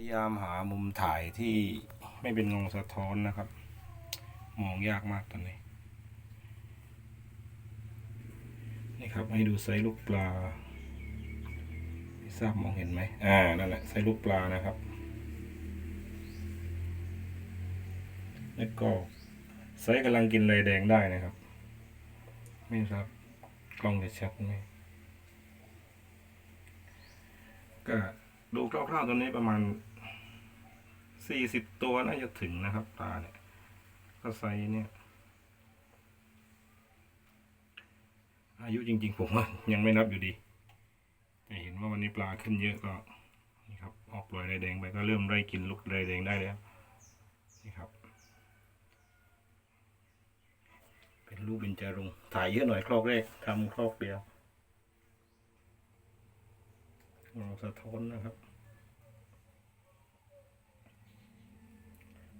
พยายามหามุมถ่ายที่ไม่เป็นเงาสะท้อนนะครับ มองยากมากตอนนี้ นี่ครับให้ดูไซส์ลูกปลาไม่ทราบมองเห็นไหมอ่า นั่นแหละไซส์ลูกปลานะครับ แล้วก็ไซส์กำลังกินเลยแดงได้นะครับ ไม่ทราบกล้องจะชัดไหมก็ดูคร่าวๆตัวนี้ประมาณ สี่สิบตัวน่าจะถึงนะครับปลาเนี่ย ก็ไซส์เนี่ย อายุจริงๆ ผมว่ายังไม่นับอยู่ดี แต่เห็นว่าวันนี้ปลาขึ้นเยอะก็ นี่ครับ ออกปล่อยไรแดงไปก็เริ่มไล่กินลูกไรแดงได้แล้ว นี่ครับ เป็นรูปเบญจรงถ่ายเยอะหน่อยครอกแรกทำครอกเดียวเงาสะท้อนนะครับ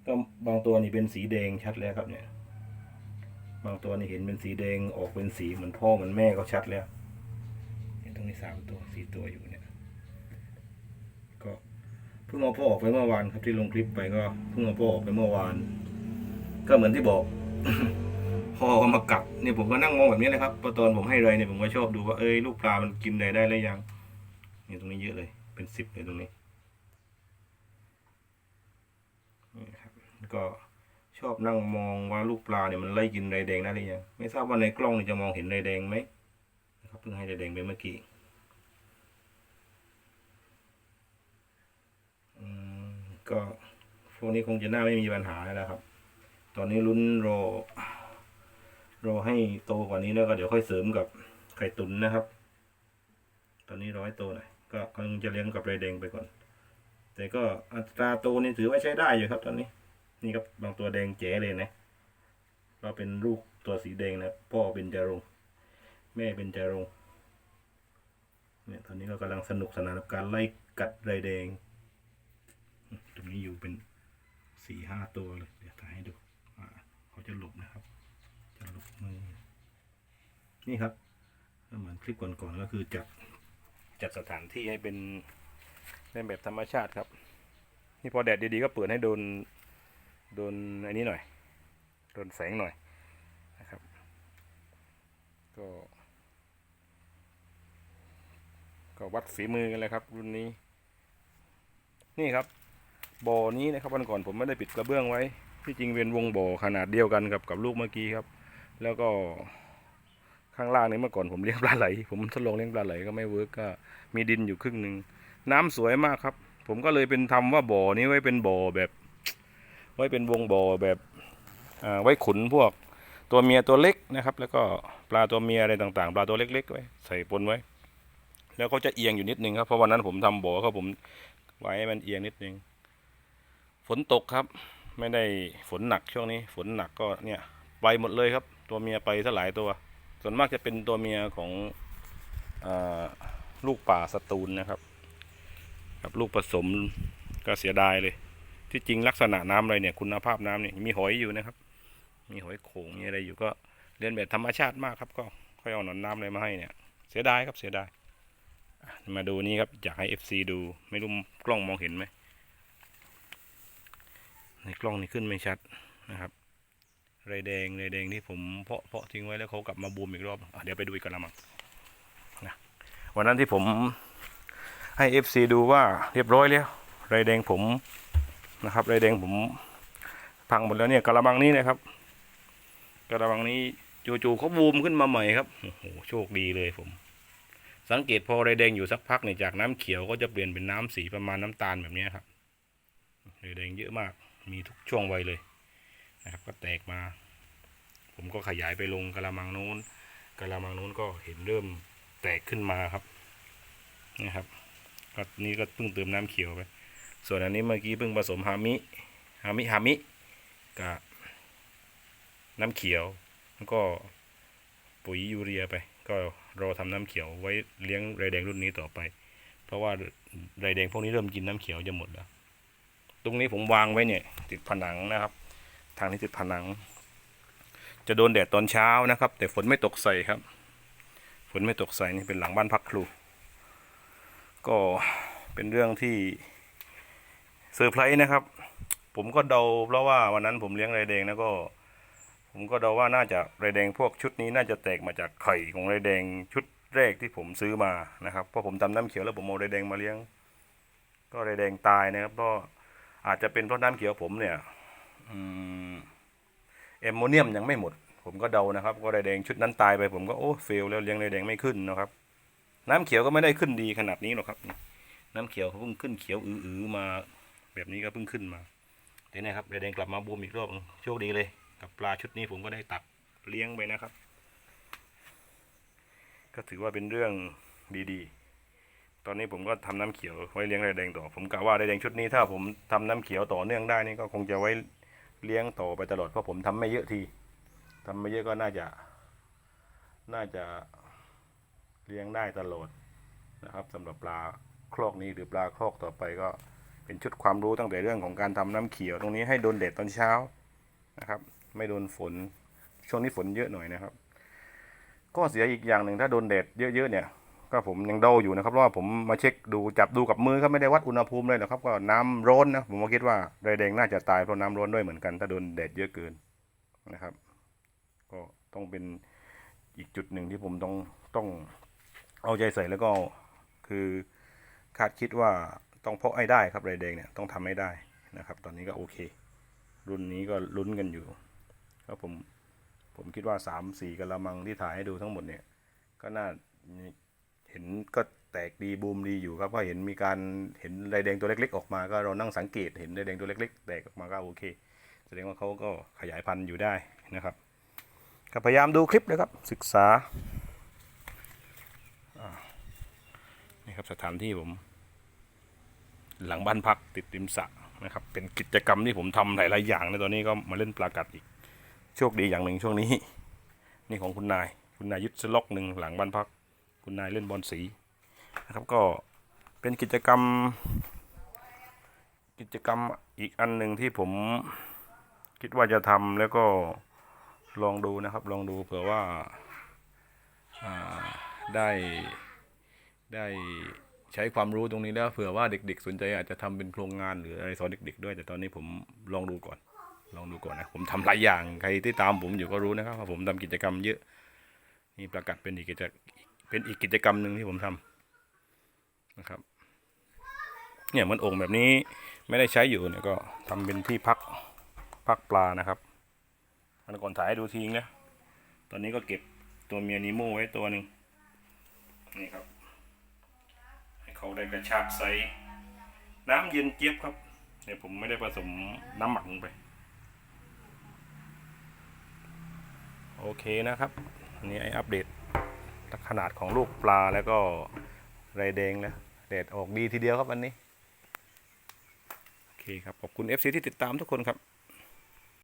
ก็บางตัวนี่เป็นสีแดงชัดแล้วครับเนี่ย บางตัวนี่เห็นเป็นสีแดงออกเป็นสีเหมือนพ่อเหมือนแม่ก็ชัดแล้วเนี่ยตรงนี้สามตัวสี่ตัวอยู่เนี่ย ก็เพิ่งเอาพ่อออกไปเมื่อวานครับที่ลงคลิปไปก็เพิ่งเอาพ่อออกไปเมื่อวาน ก็เหมือนที่บอกพ่อก็มากัดเนี่ยผมก็นั่งมองแบบนี้นะครับพอตอนผมให้ไรเนี่ยผมก็ชอบดูว่าเอ้ยลูกปลามันกินอะไรได้หรือยังนี่ตรงนี้เยอะเลย เป็นสิบเลยตรงนี้ครับ ก็ชอบนั่งมองว่าลูกปลาเนี่ยมันไล่กินไรแดงได้หรือยังไม่ทราบว่าในกล้องนี่จะมองเห็นไรแดงไหมนะครับเพิ่งให้ไรแดงไปเมื่อกี้อืมก็พวกนี้คงจะน่าไม่มีปัญหาแล้วครับ ตอนนี้ลุ้นรอรอให้โตกว่านี้แล้วก็เดี๋ยวค่อยเสริมกับไข่ตุ๋นนะครับ ตอนนี้ร้อยโตหน่อยก็คงจะเลี้ยงกับไรแดงไปก่อน แต่ก็อัตราโตนี่ถือว่าใช้ได้อยู่ครับตอนนี้ นี่ครับบางตัวแดงเจ๋เลยนะเราเป็นลูกตัวสีแดงนะพ่อเป็นจารงแม่เป็นจารงเนี่ยตอนนี้ก็กำลังสนุกสนานกับการไล่กัดไรแดง ตรงนี้อยู่เป็นสี่ห้าตัวเลยเดี๋ยวถ่ายให้ดูเขาจะหลบนะครับ จะหลบมือ นี่ครับเหมือนคลิปก่อนๆก็คือจัดจัดสถานที่ให้เป็นในแบบธรรมชาติครับ นี่พอแดดดีๆก็เปิดให้โดน โดนอันนี้หน่อย โดนแสงหน่อยนะครับ ก็ ก็วัดฝีมือกันเลยครับ รุ่นนี้ นี่ครับบ่อนี้นะครับวันก่อนผมไม่ได้ปิดกระเบื้องไว้ ที่จริงเป็นวงบ่อขนาดเดียวกันกับกับลูกเมื่อกี้ครับ แล้วก็ข้างล่างนี้เมื่อก่อนผมเลี้ยงปลาไหล ผมทดลองเลี้ยงปลาไหลก็ไม่เวิร์กก็มีดินอยู่ครึ่งหนึ่งน้ำสวยมากครับ ผมก็เลยเป็นทำว่าบ่อนี้ไว้เป็นบ่อแบบ ไว้เป็นวงบ่อแบบไว้ขุนพวกตัวเมียตัวเล็กนะครับ แล้วก็ปลาตัวเมียอะไรต่างๆ ปลาตัวเล็กๆไว้ใส่ปนไว้ แล้วก็จะเอียงอยู่นิดนึงครับเพราะวันนั้นผมทำบ่อก็ผมไว้ให้มันเอียงนิดนึงฝนตกครับ ไม่ได้ฝนหนักช่วงนี้ ฝนหนักก็เนี่ยไปหมดเลยครับ ตัวเมียไปซะหลายตัว ส่วนมากจะเป็นตัวเมียของอลูกป่าสตูลนะครับ กับลูกผสมก็เสียดายเลย ที่จริงลักษณะน้ำอะไรเนี่ยคุณภาพน้ำเนี่ยมีหอยอยู่นะครับ มีหอยโขงมีอะไรอยู่ก็เรียนแบบธรรมชาติมากครับก็ค่อยเอาหนอนน้ำอะไรมาให้เนี่ยเสียดายครับเสียดายมาดูนี่ครับอยากให้ FC ดู ไม่รู้กล้องมองเห็นไหมในกล้องนี่ขึ้นไม่ชัดนะครับไรแดงไรแดงที่ผมเพาะเพาะทิ้งไว้แล้วเขากลับมาบูมอีกรอบอเดี๋ยวไปดูอีกกันละมั้งนะวันนั้นที่ผมให้ FC ดูว่าเรียบร้อยแล้วไรแดงผม นะครับไรแดงผมพังหมดแล้วเนี่ยกระมังนี้นะครับกระมังนี้จู่ๆเขาบูมขึ้นมาใหม่ครับโอ้โหโชคดีเลยผม สังเกตพอไรแดงอยู่สักพักเนี่ยจากน้ำเขียวก็จะเปลี่ยนเป็นน้ำสีประมาณน้ำตาลแบบนี้ครับไรแดงเยอะมากมีทุกช่วงวัยเลยนะครับ ก็แตกมา ผมก็ขยายไปลงกระมังนู้นกระมังนู้นก็เห็นเริ่มแตกขึ้นมาครับนะครับก็นี่ก็เพิ่งเติมน้ำเขียวไป ส่วนอันนี้เมื่อกี้เพิ่งผสมฮามิฮามิฮามิกับน้ำเขียวแล้วก็ปุ๋ยยูเรียไป ก็รอทำน้ำเขียวไว้เลี้ยงไรแดงรุ่นนี้ต่อไป เพราะว่าไรแดงพวกนี้เริ่มกินน้ำเขียวจะหมดแล้ว ตรงนี้ผมวางไว้เนี่ย ติดผนังนะครับ ทางนี้ติดผนัง จะโดนแดดตอนเช้านะครับ แต่ฝนไม่ตกใส่ครับ ฝนไม่ตกใส่นี่เป็นหลังบ้านพักครู ก็เป็นเรื่องที่ ซอร์ไพรส์นะครับ ผมก็เดาเพราะว่าวันนั้นผมเลี้ยงไรแดงแล้วก็ ผมก็เดาว่าน่าจะไรแดงพวกชุดนี้น่าจะแตกมาจากไข่ของไรแดงชุดแรกที่ผมซื้อมานะครับเพราะผมทำน้ำเขียวแล้วผมเอาไรแดงมาเลี้ยง ก็ไรแดงตายนะครับก็อาจจะเป็นเพราะน้ำเขียวผมเนี่ยอืมแอมโมเนียมยังไม่หมด ผมก็เดานะครับ ก็ไรแดงชุดนั้นตายไป ผมก็โอ้เฟลแล้วเลี้ยงไรแดงไม่ขึ้นนะครับ น้ำเขียวก็ไม่ได้ขึ้นดีขนาดนี้หรอกครับ น้ำเขียวเขาเพิ่งขึ้นเขียวอือๆมา แบบนี้ก็เพิ่งขึ้นมาเดี๋ยวนะครับไรแดงกลับมาบูมอีกรอบโชคดีเลย กับปลาชุดนี้ผมก็ได้ตักเลี้ยงไปนะครับ ก็ถือว่าเป็นเรื่องดีๆ ตอนนี้ผมก็ทำน้ำเขียวไว้เลี้ยงไรแดงต่อ ผมกะว่าไรแดงชุดนี้ถ้าผมทำน้ำเขียวต่อเนื่องได้นี่ก็คงจะไว้เลี้ยงต่อไปตลอดเพราะผมทำไม่เยอะทีทำไม่เยอะก็น่าจะ น่าจะเลี้ยงได้ตลอดนะครับสำหรับปลาคลอกนี้หรือปลาคลอกต่อไปก็ เป็นชุดความรู้ตั้งแต่เรื่องของการทำน้ำเขียวตรงนี้ให้โดนแดดตอนเช้านะครับ ไม่โดนฝนช่วงนี้ฝนเยอะหน่อยนะครับ ก็เสียอีกอย่างหนึ่งถ้าโดนแดดเยอะๆเนี่ย ก็ผมยังเดาอยู่นะครับเพราะว่าผมมาเช็คดูจับดูกับมือครับไม่ได้วัดอุณหภูมิเลยนะครับ ก็น้ำร้อนนะผมก็คิดว่าไรแดงน่าจะตายเพราะน้ำร้อนด้วยเหมือนกัน ถ้าโดนแดดเยอะเกินนะครับ ก็ต้องเป็นอีกจุดหนึ่งที่ผมต้องต้องเอาใจใส่แล้วก็คือคาดคิดว่า ต้องเพาะให้ได้ครับไรแดงเนี่ยต้องทำให้ได้นะครับ ตอนนี้ก็โอเค รุ่นนี้ก็ลุ้นกันอยู่ก็ผมผมคิดว่าสามสี่กะละมังที่ถ่ายให้ดูทั้งหมดเนี่ย ก็น่าเห็นก็แตกดีบูมดีอยู่ครับเพราะเห็นมีการเห็นไรแดงตัวเล็ก ๆ ออกมา ก็เรานั่งสังเกตเห็นไรแดงตัวเล็ก ๆ แตกออกมาก็โอเค แสดงว่าเขาก็ขยายพันธุ์อยู่ได้นะครับก็พยายามดูคลิปนะครับศึกษาอ่านี่ครับสถานที่ผม หลังบ้านพักติดริมสระนะครับ เป็นกิจกรรมที่ผมทำหลายๆอย่างในตอนนี้ก็มาเล่นปลากัดอีก โชคดีอย่างหนึ่งช่วงนี้ นี่ของคุณนาย คุณนายยึดสล็อกหนึ่งหลังบ้านพัก คุณนายเล่นบอลสีนะครับก็เป็นกิจกรรม กิจกรรมอีกอันหนึ่งที่ผมคิดว่าจะทำแล้วก็ลองดูนะครับ ลองดูเผื่อว่าอ่าได้ได้ ใช้ความรู้ตรงนี้แล้วเผื่อว่าเด็กๆ สนใจอาจจะทำเป็นโครงงานหรืออะไรสอนเด็ก ๆ ด้วย แต่ตอนนี้ผมลองดูก่อน ลองดูก่อนนะผมทำหลายอย่างใครที่ตามผมอยู่ก็รู้นะครับว่าผมทำกิจกรรมเยอะนี่ประกาศเป็นอีกกิจเป็นอีกกิจกรรมหนึ่งที่ผมทำนะครับ เนี่ยมันโอ่งแบบนี้ไม่ได้ใช้อยู่เนี่ยก็ทำเป็นที่พักพักปลานะครับอันก่อนถ่ายให้ดูทิ้งนะตอนนี้ก็เก็บตัวเมียนิโมไว้ตัวหนึ่งนี่ครับ เขาได้กระชากใสน้ำเย็นเจี๊ยบครับเนี่ยผมไม่ได้ผสมน้ำหมักลงไป โอเคนะครับนนี้ไออัปเดตขนาดของลูกปลาแล้วก็ไรแดงแล้วแดดออกดีทีเดียวครับวันนี้ โอเคครับ ขอบคุณ FC ที่ติดตามทุกคนครับ